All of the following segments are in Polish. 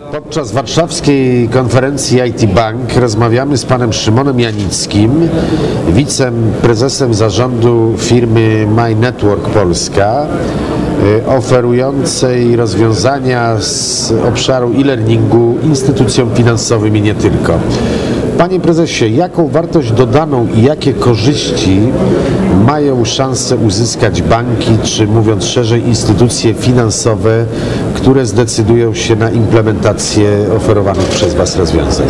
Podczas warszawskiej konferencji IT Bank rozmawiamy z panem Szymonem Janickim, wiceprezesem zarządu firmy My Network Polska, y, oferującej rozwiązania z obszaru e-learningu instytucjom finansowym i nie tylko. Panie prezesie, jaką wartość dodaną i jakie korzyści mają szansę uzyskać banki, czy mówiąc szerzej, instytucje finansowe, które zdecydują się na implementację oferowanych przez Was rozwiązań?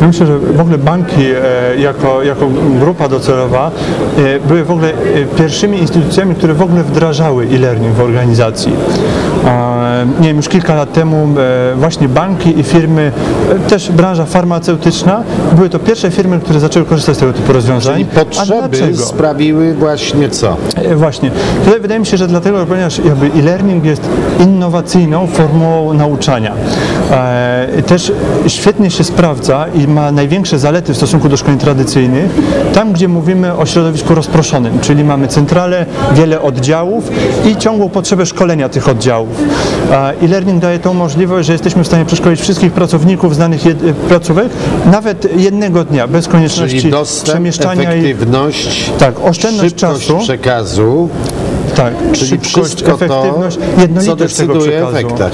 Ja myślę, że w ogóle banki e, jako, jako grupa docelowa e, były w ogóle e, pierwszymi instytucjami, które w ogóle wdrażały e-learning w organizacji. Nie wiem, już kilka lat temu e, właśnie banki i firmy, e, też branża farmaceutyczna, były to pierwsze firmy, które zaczęły korzystać z tego typu rozwiązań. I A potrzeby sprawiły właśnie co? E, Właśnie. Tutaj wydaje mi się, że dlatego, ponieważ jakby e-learning jest innowacyjną formułą nauczania. Też świetnie się sprawdza i ma największe zalety w stosunku do szkoleń tradycyjnych, tam gdzie mówimy o środowisku rozproszonym, czyli mamy centralę, wiele oddziałów i ciągłą potrzebę szkolenia tych oddziałów. E-learning daje tą możliwość, że jesteśmy w stanie przeszkolić wszystkich pracowników z danych jed- placówek, nawet jednego dnia, bez konieczności Czyli dostęp, przemieszczania i efektywność, Tak, oszczędność szybkość czasu. przekazu, Tak, czyli szybkość, wszystko to, efektywność, co jednolitość tego decyduje przekazu. efektach.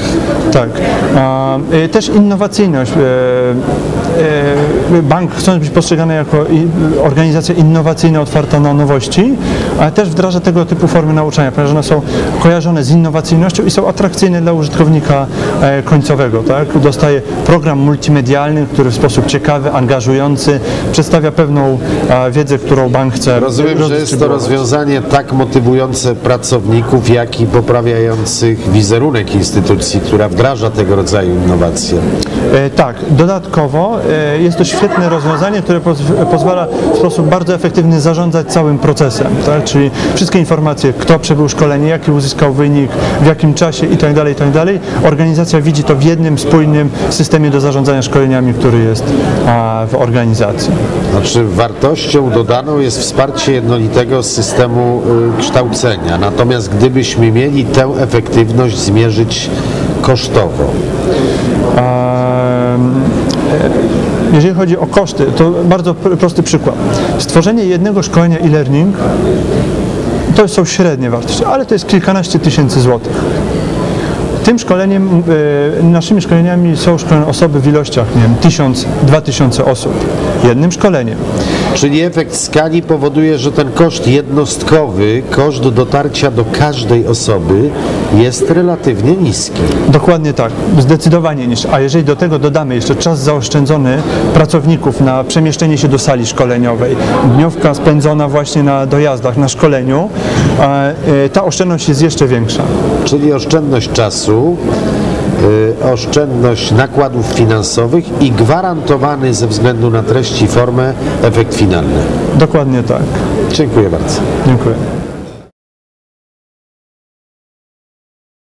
Tak. A, y, też innowacyjność. E, e, bank chcąc być postrzegany jako organizacja innowacyjna, otwarta na nowości, ale też wdraża tego typu formy nauczania, ponieważ one są kojarzone z innowacyjnością i są atrakcyjne dla użytkownika e, końcowego. Tak? Dostaje program multimedialny, który w sposób ciekawy, angażujący przedstawia pewną e, wiedzę, którą bank chce Rozumiem, że jest to rozwiązanie tak motywujące pracowników, jak i poprawiających wizerunek instytucji, która wdraża tego rodzaju innowacje. E, Tak, dodatkowo e, jest to świetne rozwiązanie, które poz- pozwala w sposób bardzo efektywny zarządzać całym procesem, tak? czyli wszystkie informacje, kto przebył szkolenie, jaki uzyskał wynik, w jakim czasie itd., itd. Organizacja widzi to w jednym spójnym systemie do zarządzania szkoleniami, który jest w organizacji. Znaczy wartością dodaną jest wsparcie jednolitego systemu y, Natomiast gdybyśmy mieli tę efektywność zmierzyć kosztowo, e, Jeżeli chodzi o koszty, to bardzo pr- prosty przykład. Stworzenie jednego szkolenia e-learning to są średnie wartości, ale to jest kilkanaście tysięcy złotych. Tym szkoleniem, e, naszymi szkoleniami są szkolone osoby w ilościach, nie wiem, 1000, 2000 osób. Jednym szkoleniem. Czyli efekt skali powoduje, że ten koszt jednostkowy, koszt dotarcia do każdej osoby jest relatywnie niski. Dokładnie tak, zdecydowanie niż. A jeżeli do tego dodamy jeszcze czas zaoszczędzony pracowników na przemieszczenie się do sali szkoleniowej, dniówka spędzona właśnie na dojazdach, na szkoleniu, e, e, ta oszczędność jest jeszcze większa. Czyli oszczędność czasu, oszczędność nakładów finansowych i gwarantowany ze względu na treść i formę efekt finalny. Dokładnie tak. Dziękuję bardzo. Dziękuję.